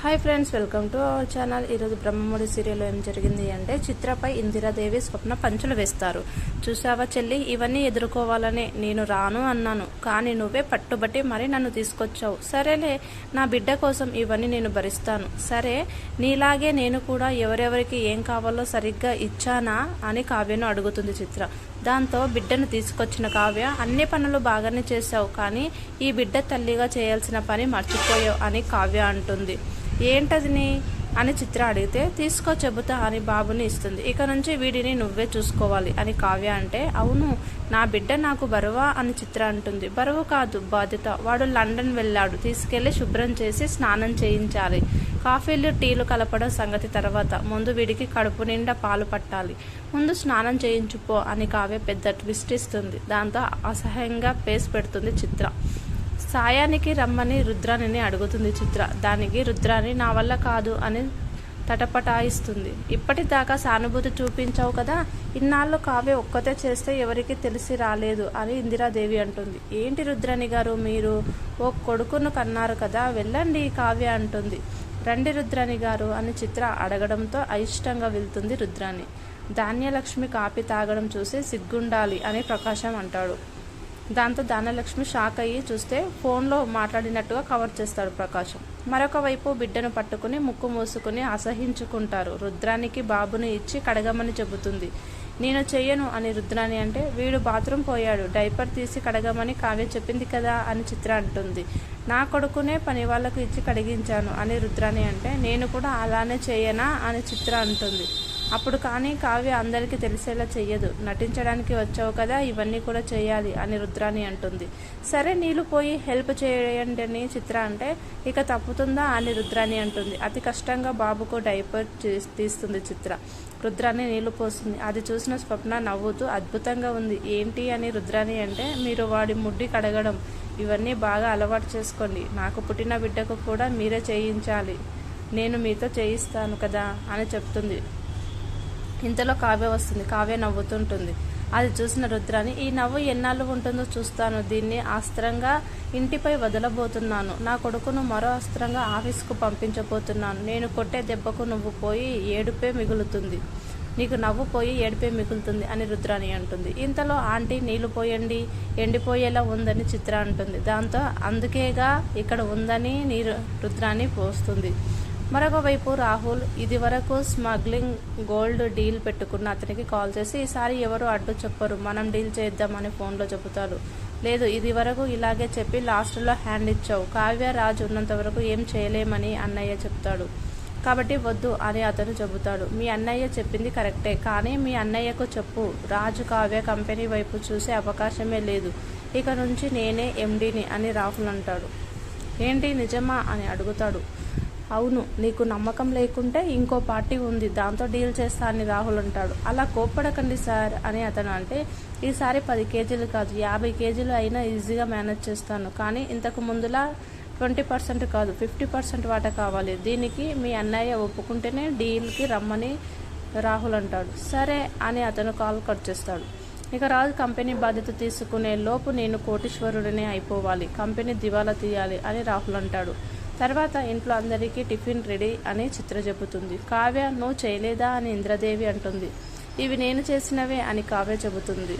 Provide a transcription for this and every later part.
Hi friends welcome to our channel ఈరోజు Brahmamudi serial ఏం జరిగింది అంటే చిత్రపై ఇందిరాదేవి స్వప్న పంచులు వేస్తారు. చూసావా చెల్లి? ఇవన్నీ ఎదుర్కోవాలని నేను రాను అన్నాను. కానీ నువ్వే పట్టుబట్టి మరి నన్ను తీసుకొచ్చావు. సరేలే నా బిడ్డ కోసం ఇవన్నీ నేను భరిస్తాను. సరే నీలాగే నేను కూడా ఎవరెవరికి ఏం కావాలో సరిగ్గా ఇచ్చానా అని కావ్యను అడుగుతుంది చిత్ర. దాంతో బిడ్డను తీసుకొచ్చిన కావ్య అన్ని పనులు బాగానే చేశావు కానీ ఈ బిడ్డ తల్లిగా చేయాల్సిన పని మర్చిపోయావు అని కావ్య అంటుంది. ఏంటదిని? అని చిత్ర అడిగితే తీసుకో చెబుతా అని బాబుని ఇస్తుంది. ఇక నుంచి వీడిని నువ్వే చూసుకోవాలి అని కావ్య అంటే అవును నా బిడ్డ నాకు బరువా అని చిత్ర అంటుంది. బరువు కాదు బాధ్యత. వాడు లండన్ వెళ్ళాడు. తీసుకెళ్ళి శుభ్రం చేసి స్నానం చేయించాలి. కాఫీలు టీలు కలపడం సంగతి తర్వాత. ముందు వీడికి కడుపు నిండా పాలు పట్టాలి. ముందు స్నానం చేయించుపో అని కావ్య పెద్ద ట్విస్ట్ ఇస్తుంది. దాంతో అసహ్యంగా పేస్ పెడుతుంది చిత్ర. సాయానికి రమ్మని రుద్రాణిని అడుగుతుంది చిత్ర. దానికి రుద్రాణి నా వల్ల కాదు అని తటపటాయిస్తుంది. ఇప్పటిదాకా సానుభూతి చూపించావు కదా ఇన్నాళ్ళు కావ్య ఒక్కతే చేస్తే ఎవరికి తెలిసి రాలేదు అని ఇందిరాదేవి అంటుంది. ఏంటి రుద్రాణి గారు మీరు? ఓ కొడుకును కన్నారు కదా వెళ్ళండి కావ్య అంటుంది. రండి రుద్రాణి గారు అని చిత్ర అడగడంతో అయిష్టంగా వెళ్తుంది రుద్రాణి ధాన్యలక్ష్మి కాపీ తాగడం చూసి సిగ్గుండాలి అని ప్రకాశం అంటాడు. దాంతో ధనలక్ష్మి షాక్ అయ్యి చూస్తే ఫోన్లో మాట్లాడినట్టుగా కవర్ చేస్తాడు ప్రకాశం. మరొక వైపు బిడ్డను పట్టుకుని ముక్కు మూసుకుని అసహించుకుంటారు. రుద్రానికి బాబుని ఇచ్చి కడగమని చెబుతుంది. నేను చెయ్యను అని రుద్రాని అంటే వీడు బాత్రూమ్ పోయాడు. డైపర్ తీసి కడగమని కావ్య చెప్పింది కదా అని చిత్ర అంటుంది. నా కొడుకునే పని వాళ్ళకు ఇచ్చి కడిగించాను అని రుద్రాని అంటే నేను కూడా అలానే చేయనా అని చిత్ర అంటుంది. అప్పుడు కానీ కావ్య అందరికీ తెలిసేలా చెయ్యదు. నటించడానికి వచ్చావు కదా ఇవన్నీ కూడా చేయాలి అని రుద్రాని అంటుంది. సరే నీళ్ళు పోయి హెల్ప్ చేయండి అని చిత్ర అంటే ఇక తప్పుతుందా అని రుద్రాని అంటుంది. అతి కష్టంగా బాబుకు డైపర్ తీస్తుంది చిత్ర. రుద్రాన్ని నీళ్ళు పోస్తుంది. అది చూసిన స్వప్న నవ్వుతూ అద్భుతంగా ఉంది. ఏంటి అని రుద్రాని అంటే మీరు వాడి ముడ్డి కడగడం. ఇవన్నీ బాగా అలవాటు చేసుకోండి. నాకు పుట్టిన బిడ్డకు కూడా మీరే చేయించాలి. నేను మీతో చేయిస్తాను కదా అని చెప్తుంది. ఇంతలో కావ్య వస్తుంది. కావ్య నవ్వుతుంటుంది. అది చూసిన రుద్రాని ఈ నవ్వు ఎన్నాళ్ళు ఉంటుందో చూస్తాను. దీన్ని అస్త్రంగా ఇంటిపై వదలబోతున్నాను. నా కొడుకును మరో అస్త్రంగా ఆఫీస్కు పంపించబోతున్నాను. నేను కొట్టే దెబ్బకు నువ్వు పోయి ఏడుపే మిగులుతుంది. నీకు నవ్వు పోయి ఏడిపే మిగులుతుంది అని రుద్రాని అంటుంది. ఇంతలో ఆంటీ నీళ్ళు పోయండి. ఎండిపోయేలా ఉందని చిత్ర అంటుంది. దాంతో అందుకేగా ఇక్కడ ఉందని నీరు రుద్రాని పోస్తుంది. మరొక వైపు రాహుల్ ఇది వరకు స్మగ్లింగ్ గోల్డ్ డీల్ పెట్టుకున్న అతనికి కాల్ చేసి ఈసారి ఎవరు అడ్డు చెప్పరు మనం డీల్ చేద్దామని ఫోన్లో చెబుతాడు లేదు ఇది వరకు ఇలాగే చెప్పి లాస్ట్లో హ్యాండ్ ఇచ్చావు. కావ్య రాజు ఉన్నంత వరకు ఏం చేయలేమని అన్నయ్య చెప్తాడు. కాబట్టి వద్దు అని అతను చెబుతాడు. మీ అన్నయ్య చెప్పింది కరెక్టే కానీ మీ అన్నయ్యకు చెప్పు. రాజు కావ్య కంపెనీ వైపు చూసే అవకాశమే లేదు. ఇక నుంచి నేనే ఎండీని అని రాహుల్ అంటాడు. ఏంటి నిజమా? అని అడుగుతాడు. అవును నీకు నమ్మకం లేకుంటే ఇంకో పార్టీ ఉంది దాంతో డీల్ చేస్తా అని రాహుల్ అంటాడు. అలా కోప్పడకండి సార్ అని అతను అంటే ఈసారి పది కేజీలు కాదు యాభై కేజీలు అయినా ఈజీగా మేనేజ్ చేస్తాను. కానీ ఇంతకు ముందులా ట్వంటీ పర్సెంట్ కాదు ఫిఫ్టీ పర్సెంట్ వాటా కావాలి. దీనికి మీ అన్నయ్య ఒప్పుకుంటేనే డీల్కి రమ్మని రాహుల్ అంటాడు. సరే అని అతను కాల్ కట్ చేస్తాడు. ఇక రాజు కంపెనీ బాధ్యత తీసుకునే లోపు నేను కోటీశ్వరుడిని అయిపోవాలి కంపెనీ దివాలా తీయాలి అని రాహుల్ అంటాడు. తర్వాత ఇంట్లో అందరికీ టిఫిన్ రెడీ అని చిత్ర చెబుతుంది. కావ్య నువ్వు చేయలేదా? అని ఇంద్రదేవి అంటుంది. ఇవి నేను చేసినవే అని కావ్య చెబుతుంది.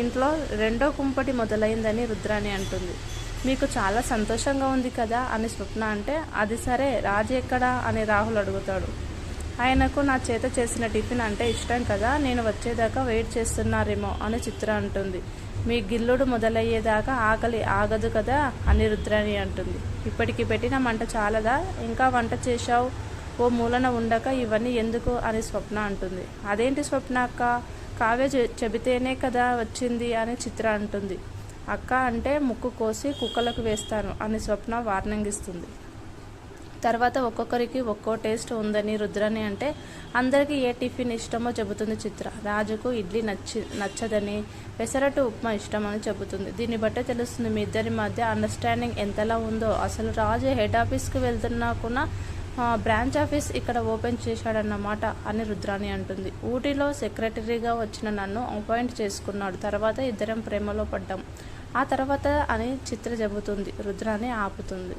ఇంట్లో రెండో కుంపటి మొదలైందని రుద్రాణి అంటుంది. మీకు చాలా సంతోషంగా ఉంది కదా? అని స్వప్న అంటే అది సరే రాజు ఎక్కడా? అని రాహుల్ అడుగుతాడు. ఆయనకు నా చేత చేసిన టిఫిన్ అంటే ఇష్టం కదా నేను వచ్చేదాకా వెయిట్ చేస్తున్నారేమో అని చిత్ర అంటుంది. మీ గిల్లుడు మొదలయ్యేదాకా ఆకలి ఆగదు కదా అని రుద్రాణి అంటుంది. ఇప్పటికి పెట్టిన మంట చాలదా? ఇంకా వంట చేశావు? ఓ మూలన ఉండక ఇవన్నీ ఎందుకు అని స్వప్న అంటుంది. అదేంటి స్వప్న అక్క? కావ్య చెబితేనే కదా వచ్చింది అని చిత్ర అంటుంది. అక్క అంటే ముక్కు కోసి కుక్కలకు వేస్తాను అని స్వప్న వార్నింగ్ ఇస్తుంది. తర్వాత ఒక్కొక్కరికి ఒక్కో టేస్ట్ ఉందని రుద్రని అంటే అందరికీ ఏ టిఫిన్ ఇష్టమో చెబుతుంది చిత్ర. రాజుకు ఇడ్లీ నచ్చి నచ్చదని పెసరట్టు ఉప్మా ఇష్టమని చెబుతుంది. దీన్ని బట్టే తెలుస్తుంది మీ ఇద్దరి మధ్య అండర్స్టాండింగ్ ఎంతలా ఉందో. అసలు రాజు హెడ్ ఆఫీస్కి వెళ్తున్నా కూడా బ్రాంచ్ ఆఫీస్ ఇక్కడ ఓపెన్ చేశాడన్నమాట అని రుద్రాని అంటుంది. ఊటీలో సెక్రటరీగా వచ్చిన నన్ను అపాయింట్ చేసుకున్నాడు. తర్వాత ఇద్దరం ప్రేమలో పడ్డాం. ఆ తర్వాత అని చిత్ర చెబుతుంది. రుద్రాని ఆపుతుంది.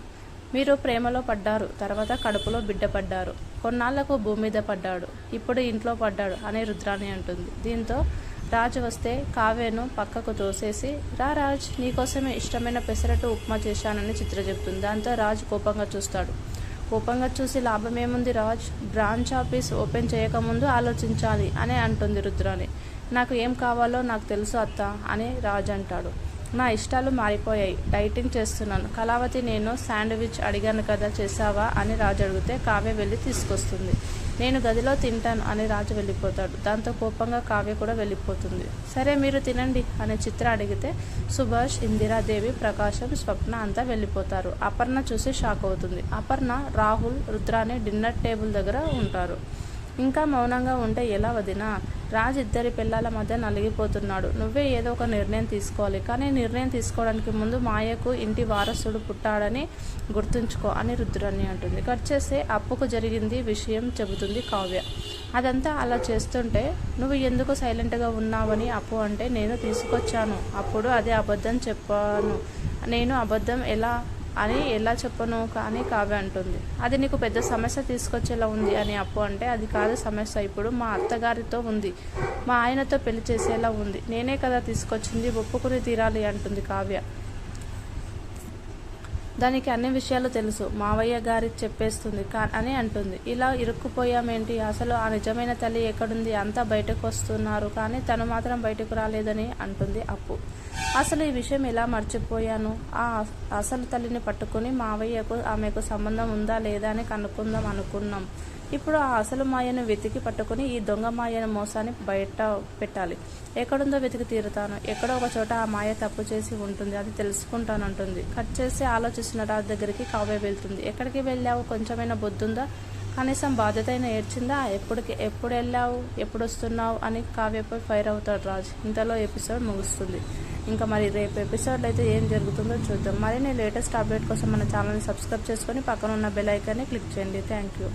మీరు ప్రేమలో పడ్డారు తర్వాత కడుపులో బిడ్డ పడ్డారు. కొన్నాళ్ళకు భూమి మీద పడ్డాడు. ఇప్పుడు ఇంట్లో పడ్డాడు అని రుద్రాణి అంటుంది. దీంతో రాజు వస్తే కావ్యను పక్కకు తోసేసి రా రాజ్ నీకోసమే ఇష్టమైన పెసరట్టు ఉప్మా చేశానని చిత్ర చెప్తుంది దాంతో రాజు కోపంగా చూస్తాడు. కోపంగా చూసి లాభం ఏముంది రాజ్? బ్రాంచ్ ఆఫీస్ ఓపెన్ చేయకముందు ఆలోచించాలి అని అంటుంది రుద్రాణి. నాకు ఏం కావాలో నాకు తెలుసు అత్త అని రాజ్ అంటాడు. నా ఇష్టాలు మారిపోయాయి. డైటింగ్ చేస్తున్నాను. కళావతి నేను శాండ్విచ్ అడిగాను కదా చేసావా అని రాజు అడిగితే కావ్య వెళ్ళి తీసుకొస్తుంది. నేను గదిలో తింటాను అని రాజు వెళ్ళిపోతాడు. దాంతో కోపంగా కావ్య కూడా వెళ్ళిపోతుంది. సరే మీరు తినండి అని చిత్ర అడిగితే సుభాష్ ఇందిరాదేవి ప్రకాశం స్వప్న అంతా వెళ్ళిపోతారు. అపర్ణ చూసి షాక్ అవుతుంది. అపర్ణ రాహుల్ రుద్రాని డిన్నర్ టేబుల్ దగ్గర ఉంటారు. ఇంకా మౌనంగా ఉంటే ఎలా వదినా? రాజ్ ఇద్దరి పిల్లల మధ్య నలిగిపోతున్నాడు. నువ్వే ఏదో ఒక నిర్ణయం తీసుకోవాలి. కానీ నిర్ణయం తీసుకోవడానికి ముందు మాయకు ఇంటి వారసుడు పుట్టాడని గుర్తుంచుకో అని రుద్రాన్ని అంటుంది. కట్ చేస్తే అప్పుకు జరిగింది విషయం చెబుతుంది కావ్య. అదంతా అలా చేస్తుంటే నువ్వు ఎందుకు సైలెంట్గా ఉన్నావని అప్పు అంటే నేను తీసుకొచ్చాను. అప్పుడు అదే అబద్ధం చెప్పాను. నేను అబద్ధం ఎలా అని ఎలా చెప్పను కానీ కావ్య అంటుంది. అది నీకు పెద్ద సమస్య తీసుకొచ్చేలా ఉంది అని అప్పు అంటే అది కాదు సమస్య. ఇప్పుడు మా అత్తగారితో ఉంది. మా ఆయనతో పెళ్ళి చేసేలా ఉంది. నేనే కదా తీసుకొచ్చింది ఒప్పుకుని తీరాలి అంటుంది కావ్య. దానికి అన్ని విషయాలు తెలుసు. మావయ్య గారి చెప్పేస్తుంది. కా అని అంటుంది. ఇలా ఇరుక్కుపోయామేంటి? అసలు ఆ నిజమైన తల్లి ఎక్కడుంది? అంతా బయటకు వస్తున్నారు కానీ తను మాత్రం బయటకు రాలేదని అంటుంది అప్పు. అసలు ఈ విషయం ఎలా మర్చిపోయాను? ఆ అసలు తల్లిని పట్టుకుని మావయ్యకు ఆమెకు సంబంధం ఉందా లేదా అని కనుక్కుందాం అనుకున్నాం. ఇప్పుడు ఆ అసలు మాయను వెతికి పట్టుకుని ఈ దొంగ మాయను మోసాన్ని బయట పెట్టాలి. ఎక్కడుందో వెతికి తీరుతాను. ఎక్కడో ఒక చోట ఆ మాయ తప్పు చేసి ఉంటుంది. అది తెలుసుకుంటానంటుంది. కట్ చేసి ఆలోచిస్తున్న రాజు దగ్గరికి కావ్య వెళ్తుంది. ఎక్కడికి వెళ్ళావు? కొంచెమైనా బొద్దుందా? కనీసం బాధ్యత అయినా ఏడ్చిందా? ఎప్పటికి ఎప్పుడు వెళ్ళావు? ఎప్పుడు వస్తున్నావు? అని కావ్యపై ఫైర్ అవుతాడు రాజు. ఇంతలో ఎపిసోడ్ ముగుస్తుంది. ఇంకా మరి రేపు ఎపిసోడ్లో అయితే ఏం జరుగుతుందో చూద్దాం. మరిన్ని లేటెస్ట్ అప్డేట్ కోసం మన ఛానల్ని సబ్స్క్రైబ్ చేసుకొని పక్కన ఉన్న బెల్ ఐకాన్ని క్లిక్ చేయండి. Thank you.